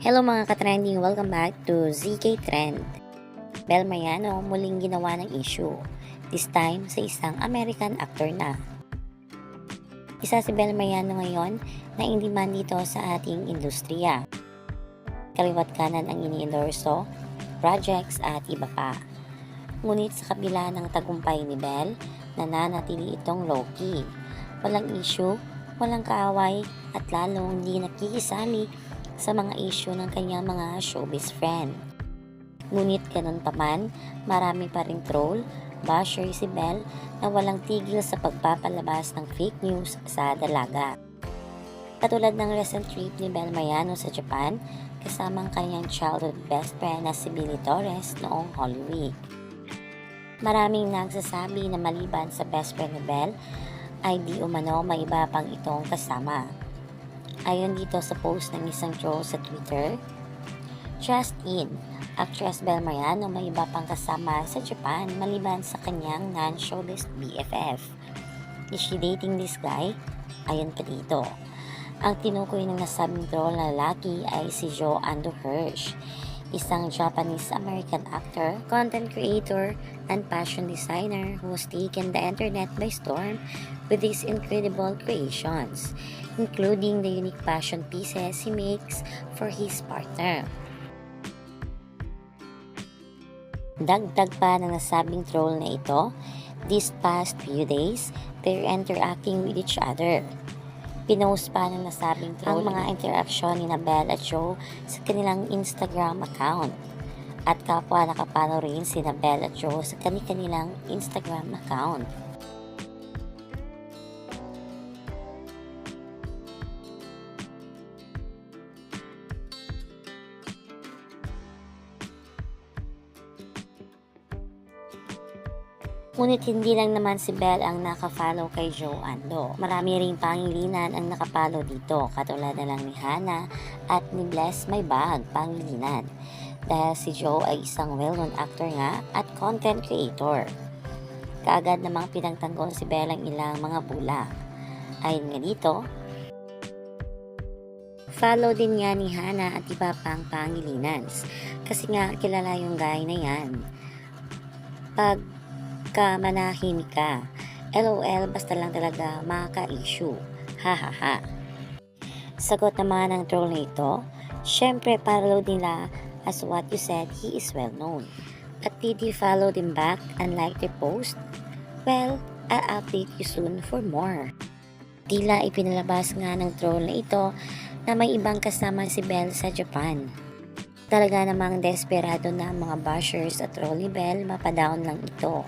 Hello mga ka-trending, welcome back to ZK Trend. Bel Mariano muling ginawa ng issue, this time sa isang American actor na. Isa si Bel Mariano ngayon na hindi man dito sa ating industriya. Kaliwat kanan ang ini-endorso, projects at iba pa. Ngunit sa kabila ng tagumpay ni Bel, nananatili itong low-key. Walang issue, walang kaaway, at lalong hindi nakikisali sa mga issue ng kanyang mga showbiz friend. Ngunit ganun pa man, marami pa ring troll, basher si Belle na walang tigil sa pagpapalabas ng fake news sa dalaga. Katulad ng recent trip ni Belle Mariano sa Japan, kasama ang kanyang childhood best friend na si Billy Torres noong Holy Week. Maraming nagsasabi na maliban sa best friend ni Belle, ay di umano may iba pang itong kasama. Ayon dito sa post ng isang troll sa Twitter, Just in, actress Bel Mariano may iba pang kasama sa Japan maliban sa kanyang non-showbiz BFF. Is she dating this guy? Ayon pa dito. Ang tinukoy ng nasabing troll na lalaki ay si Joe Ando Hirsch, isang Japanese-American actor, content creator, and fashion designer who has taken the internet by storm with his incredible creations, including the unique fashion pieces he makes for his partner. Dagdag pa ng nasabing troll na ito, these past few days, they're interacting with each other. Pinost pa ng nasabing troll ang mga interaksyon ni Nabel at Joe sa kanilang Instagram account. At kapwa nakapano rin si Nabel at Joe sa kanilang Instagram account. Ngunit hindi lang naman si Belle ang nakafollow kay Joe Ando. Marami ring pangilinan ang nakapalo dito, katulad na lang ni Hana at ni Bless My Bag, pangilinan. Dahil si Joe ay isang well-known actor nga at content creator. Kaagad namang pinagtanggol si Belle ang ilang mga bula. Ayon nga dito, follow din nga ni Hana at iba pang pangilinans. Kasi nga kilala yung guy na yan. Pag ka manahimik ka. LOL, basta lang talaga maka-issue. Ha ha ha. Sagot naman ng troll na ito, syempre follow nila as what you said, he is well known. At did you follow them back and like their post? Well, I'll update you soon for more. Tila ipinalabas nga ng troll na ito na may ibang kasama si Belle sa Japan. Talaga namang desperado na ang mga bashers at troll ni Belle mapadown lang ito.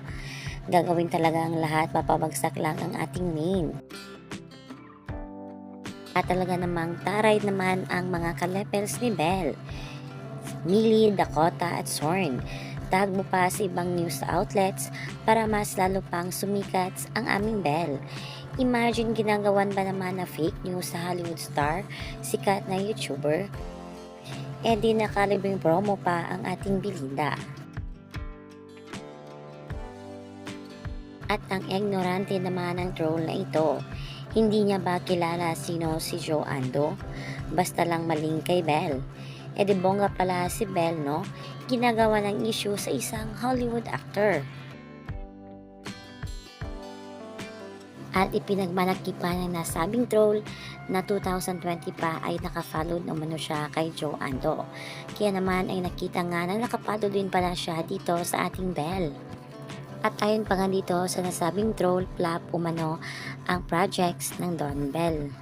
Gagawin talaga ang lahat, mapabagsak lang ang ating name. At talaga namang taray naman ang mga kalepels ni Belle. Millie, Dakota at Sorn. Tag mo pa sa ibang news outlets para mas lalo pang sumikat ang aming Belle. Imagine ginagawan ba naman na fake news sa Hollywood star, sikat na YouTuber? E di nakalibing promo pa ang ating Belinda. At ang ignorante naman ng troll na ito, hindi niya ba kilala sino si Joe Ando? Basta lang maling kay Belle. E di pala si Belle, no? Ginagawa ng issue sa isang Hollywood actor. At ipinagmalaki pa ng nasabing troll na 2020 pa ay nakafollow naman siya kay Joe Ando. Kaya naman ay nakita nga na nakapalo din pala siya dito sa ating Belle. At ayon pa nga dito sa nasabing troll flap umano ang projects ng Don Bell.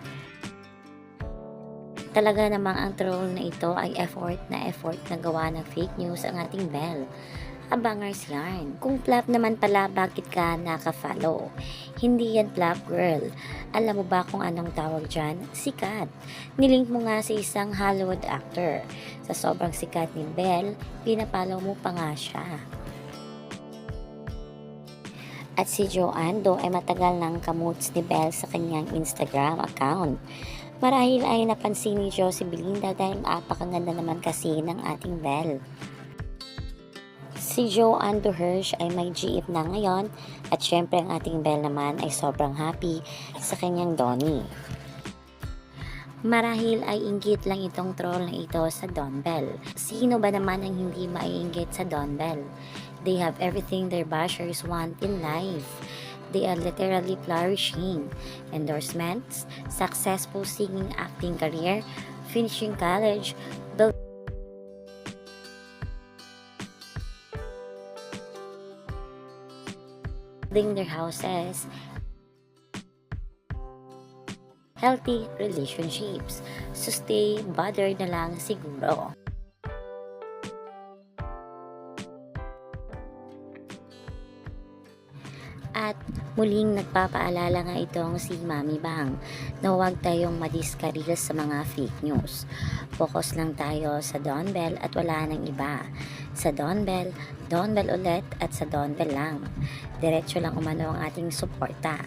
Talaga namang ang troll na ito ay effort na effort na gawa ng fake news ang ating Bell. Abangers yarn. Kung flap naman pala, bakit ka nakafollow? Hindi yan flap girl. Alam mo ba kung anong tawag dyan? Sikat. Nilink mo nga sa isang Hollywood actor. Sa sobrang sikat ni Bell, pinapalo mo pa nga siya. At si Joe Ando ay matagal nang kamuts ni Belle sa kanyang Instagram account. Marahil ay napansin ni Joe si Belinda dahil apakaganda naman kasi ng ating Belle. Si Joe Ando Hirsch ay may GF na ngayon at syempre ang ating Belle naman ay sobrang happy sa kanyang Donnie. Marahil ay inggit lang itong troll na ito sa Don Bell. Sino ba naman ang hindi maiinggit sa Don Bell? They have everything their bashers want in life. They are literally flourishing. Endorsements, successful singing acting career, finishing college, building their houses, healthy relationships. So stay bothered na lang siguro. Muling nagpapaalala nga itong si Mami Bang na huwag tayong madiskaril sa mga fake news. Focus lang tayo sa Don Bell at wala nang iba. Sa Don Bell, Don Bell ulit at sa Don Bell lang. Diretso lang umano ang ating suporta.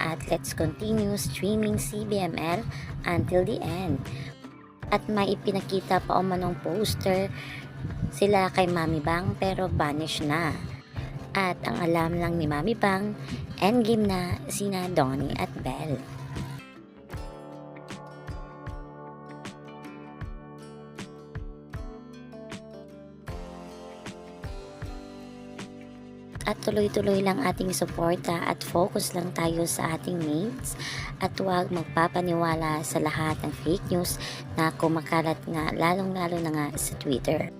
At let's continue streaming CBML until the end. At may ipinakita pa umanong poster sila kay Mami Bang pero vanish na. At ang alam lang ni Mami Bang, endgame na sina Donnie at Belle. At tuloy-tuloy lang ating suporta at focus lang tayo sa ating needs at huwag magpapaniwala sa lahat ng fake news na kumakalat nga lalong-lalo na nga sa Twitter.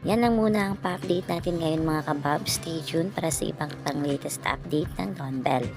Yan lang muna ang pa-update natin ngayon mga kabab. Stay tuned para sa ibang pang latest update ng Don Bell.